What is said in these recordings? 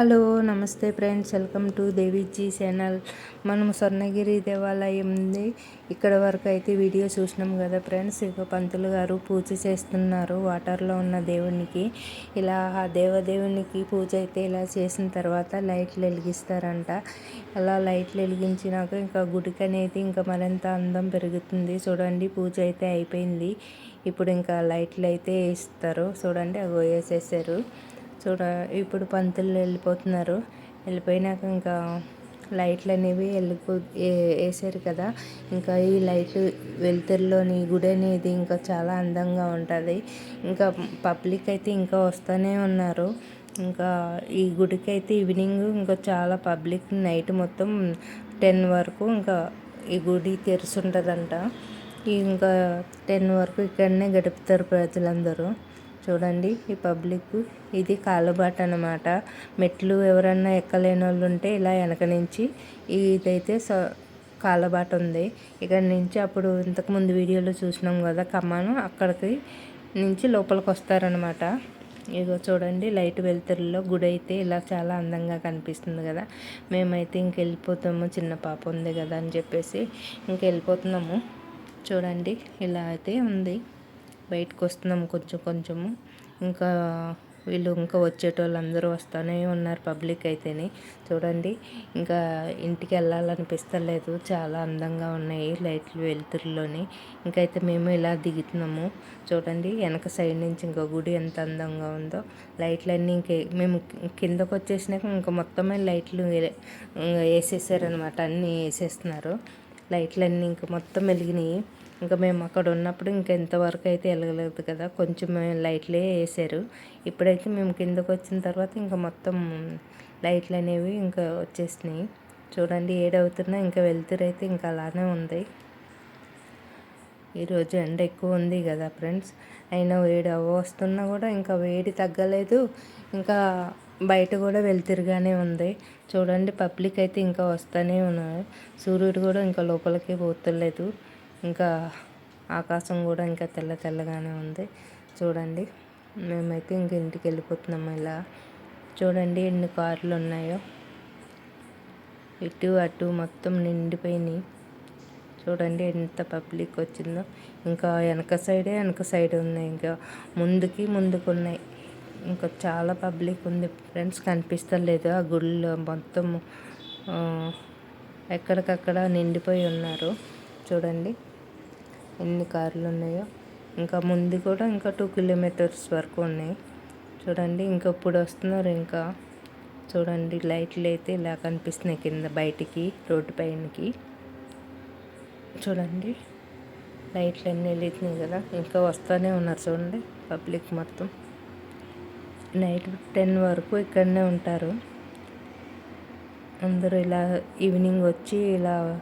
Hello నమస్తే friends. Welcome to Deviji channel. మనం స్వర్ణగిరి దేవాలయం ఉంది. ఇక్కడ వరకు అయితే వీడియో చూసినాం కదా ఫ్రెండ్స్. ఇక పంతులు గారు పూజ చేస్తున్నారు వాటర్లో ఉన్న దేవునికి. ఇలా ఆ దేవదేవునికి పూజ అయితే ఇలా చేసిన తర్వాత లైట్లు వెలిగిస్తారంట. అలా లైట్లు వెలిగించినాక ఇంకా గుడికి అనేది ఇంకా మరింత అందం పెరుగుతుంది. చూడండి పూజ అయితే అయిపోయింది. ఇప్పుడు ఇంకా లైట్లు అయితే వేస్తారు చూడండి అవి వేసేసారు. చూడ ఇప్పుడు పంతులు వెళ్ళిపోతున్నారు. వెళ్ళిపోయినాక ఇంకా లైట్లు అనేవి వెళ్ళిపో వేసారు కదా. ఇంకా ఈ లైట్లు వెలుతురులోని గుడి అనేది ఇంకా చాలా అందంగా ఉంటుంది. ఇంకా పబ్లిక్ అయితే ఇంకా వస్తూనే ఉన్నారు. ఇంకా ఈ గుడికి అయితే ఈవినింగ్ ఇంకా చాలా పబ్లిక్ నైట్ మొత్తం టెన్ వరకు ఇంకా ఈ గుడి తెరిచి ఇంకా టెన్ వరకు ఇక్కడనే గడుపుతారు ప్రజలందరూ. చూడండి ఈ పబ్లిక్. ఇది కాలుబాట అనమాట మెట్లు ఎవరన్నా ఎక్కలేని వాళ్ళు ఉంటే ఇలా వెనక నుంచి ఇదైతే స కాలబాట ఉంది. ఇక్కడ నుంచి అప్పుడు ఇంతకుముందు వీడియోలో చూసినాం కదా కమ్మాను అక్కడికి నుంచి లోపలికి వస్తారనమాట ఇగో చూడండి లైట్ వెలుతురులో గుడి అయితే ఇలా చాలా అందంగా కనిపిస్తుంది కదా. మేమైతే ఇంకెళ్ళిపోతాము చిన్న పాప ఉంది కదా అని చెప్పేసి ఇంకెళ్ళిపోతున్నాము చూడండి ఇలా అయితే ఉంది. బయటకు వస్తున్నాం కొంచెం కొంచెము. ఇంకా వీళ్ళు ఇంకా వచ్చేటోళ్ళు అందరూ వస్తూనే ఉన్నారు పబ్లిక్ అయితేనే. చూడండి ఇంకా ఇంటికి వెళ్ళాలనిపిస్తలేదు. చాలా అందంగా ఉన్నాయి లైట్లు వెలుతురులోని. ఇంకైతే మేము ఇలా దిగుతున్నాము. చూడండి వెనక సైడ్ నుంచి ఇంకా గుడి ఎంత అందంగా ఉందో. లైట్లన్నీ ఇంక మేము కిందకు వచ్చేసినాక ఇంకా మొత్తమే లైట్లు వేసేసారనమాట అన్నీ వేసేస్తున్నారు. లైట్లన్నీ ఇంకా మొత్తం వెలిగినాయి. ఇంకా మేము అక్కడ ఉన్నప్పుడు ఇంకా ఎంతవరకు అయితే వెలగలేదు కదా కొంచెం లైట్లే వేసారు. ఇప్పుడైతే మేము కిందకు వచ్చిన తర్వాత ఇంకా మొత్తం లైట్లు అనేవి ఇంకా వచ్చేసినాయి. చూడండి ఏడవుతున్నా ఇంకా వెళ్తురైతే ఇంకా అలానే ఉంది. ఈరోజు ఎండ ఎక్కువ ఉంది కదా ఫ్రెండ్స్. అయినా వేడి వస్తున్నా కూడా ఇంకా వేడి తగ్గలేదు. ఇంకా బయట కూడా వెళ్తురుగానే ఉంది. చూడండి పబ్లిక్ అయితే ఇంకా వస్తూనే ఉన్నారు. సూర్యుడు కూడా ఇంకా లోపలికి పోతలేదు. ఇంకా ఆకాశం కూడా ఇంకా తెల్ల తెల్లగానే ఉంది. చూడండి మేమైతే ఇంక ఇంటికి వెళ్ళిపోతున్నాము ఇలా. చూడండి ఎన్ని కార్లు ఉన్నాయో. ఇటు అటు మొత్తం నిండిపోయినాయి. చూడండి ఎంత పబ్లిక్ వచ్చిందో. ఇంకా వెనక సైడే వెనక సైడ్ ఉన్నాయి. ఇంకా ముందుకి ముందుకు ఉన్నాయి ఇంకా చాలా పబ్లిక్ ఉంది. ఫ్రెండ్స్ కనిపిస్తలేదు. ఆ గుడిలో మొత్తం ఎక్కడికక్కడ నిండిపోయి ఉన్నారు. చూడండి. ఎన్ని కార్లు ఉన్నాయో. ఇంకా ముందు కూడా ఇంకా టూ కిలోమీటర్స్ వరకు ఉన్నాయి. చూడండి. ఇంకా ఇప్పుడు వస్తున్నారు ఇంకా. చూడండి. లైట్లు అయితే ఇలా కనిపిస్తున్నాయి కింద బయటికి రోడ్డు పైనకి. చూడండి. లైట్లు అన్నీ వెళ్తున్నాయి కదా. ఇంకా వస్తూనే ఉన్నారు. చూడండి. పబ్లిక్ మొత్తం. నైట్ టెన్ వరకు ఇక్కడనే ఉంటారు. అందరూ ఇలా ఈవినింగ్ వచ్చి ఇలా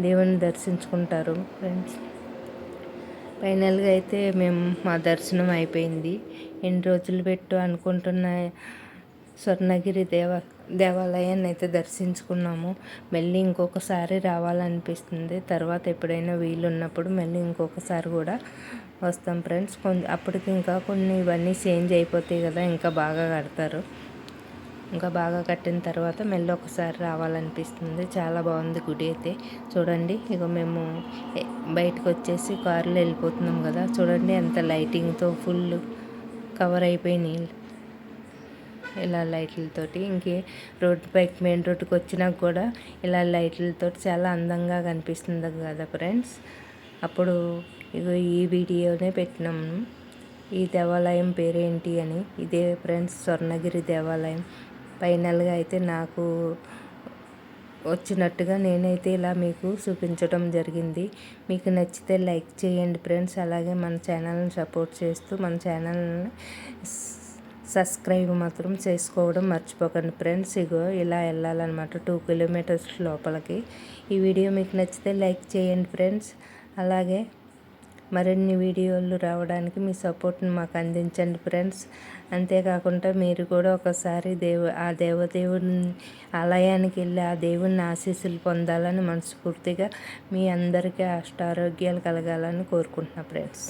దేవుని దర్శించుకుంటారు ఫ్రెండ్స్. ఫైనల్గా అయితే మేము మా దర్శనం అయిపోయింది. ఎన్ని రోజులు పెట్టు అనుకుంటున్న స్వర్ణగిరి దేవ దేవాలయాన్ని అయితే దర్శించుకున్నాము. మళ్ళీ ఇంకొకసారి రావాలనిపిస్తుంది. తర్వాత ఎప్పుడైనా వీలున్నప్పుడు మళ్ళీ ఇంకొకసారి కూడా వస్తాం ఫ్రెండ్స్. కొంచెం అప్పటికి ఇంకా కొన్ని ఇవన్నీ చేంజ్ అయిపోతాయి కదా ఇంకా బాగా కడతారు. ఇంకా బాగా కట్టిన తర్వాత మళ్ళీ ఒకసారి రావాలనిపిస్తుంది. చాలా బాగుంది గుడి అయితే. చూడండి ఇక మేము బయటకు వచ్చేసి కారులో వెళ్ళిపోతున్నాం కదా. చూడండి ఎంత లైటింగ్తో ఫుల్ కవర్ అయిపోయినాయి. ఇలా లైట్లతోటి ఇంకే రోడ్డు పైకి మెయిన్ రోడ్డుకి వచ్చినాక కూడా ఇలా లైట్లతో చాలా అందంగా కనిపిస్తుంది కదా ఫ్రెండ్స్. అప్పుడు ఇగో ఈ వీడియోనే పెట్టినాము ఈ దేవాలయం పేరేంటి అని. ఇదే ఫ్రెండ్స్ స్వర్ణగిరి దేవాలయం. ఫైనల్గా అయితే నాకు వచ్చినట్టుగా నేనైతే ఇలా మీకు చూపించడం జరిగింది. మీకు నచ్చితే లైక్ చేయండి ఫ్రెండ్స్. అలాగే మన ఛానల్ని సపోర్ట్ చేస్తూ మన ఛానల్ని సబ్స్క్రైబ్ మాత్రం చేసుకోవడం మర్చిపోకండి ఫ్రెండ్స్. ఇగో ఇలా వెళ్ళాలన్నమాట టూ కిలోమీటర్స్ లోపలికి. ఈ వీడియో మీకు నచ్చితే లైక్ చేయండి ఫ్రెండ్స్. అలాగే మరిన్ని వీడియోలు రావడానికి మీ సపోర్ట్ని మాకు అందించండి ఫ్రెండ్స్. అంతేకాకుండా మీరు కూడా ఒకసారి దేవు ఆ దేవదేవుని ఆలయానికి వెళ్ళి ఆ దేవుని ఆశీస్సులు పొందాలని మనస్ఫూర్తిగా మీ అందరికీ అష్టారోగ్యాలు కలగాలని కోరుకుంటున్నా ఫ్రెండ్స్.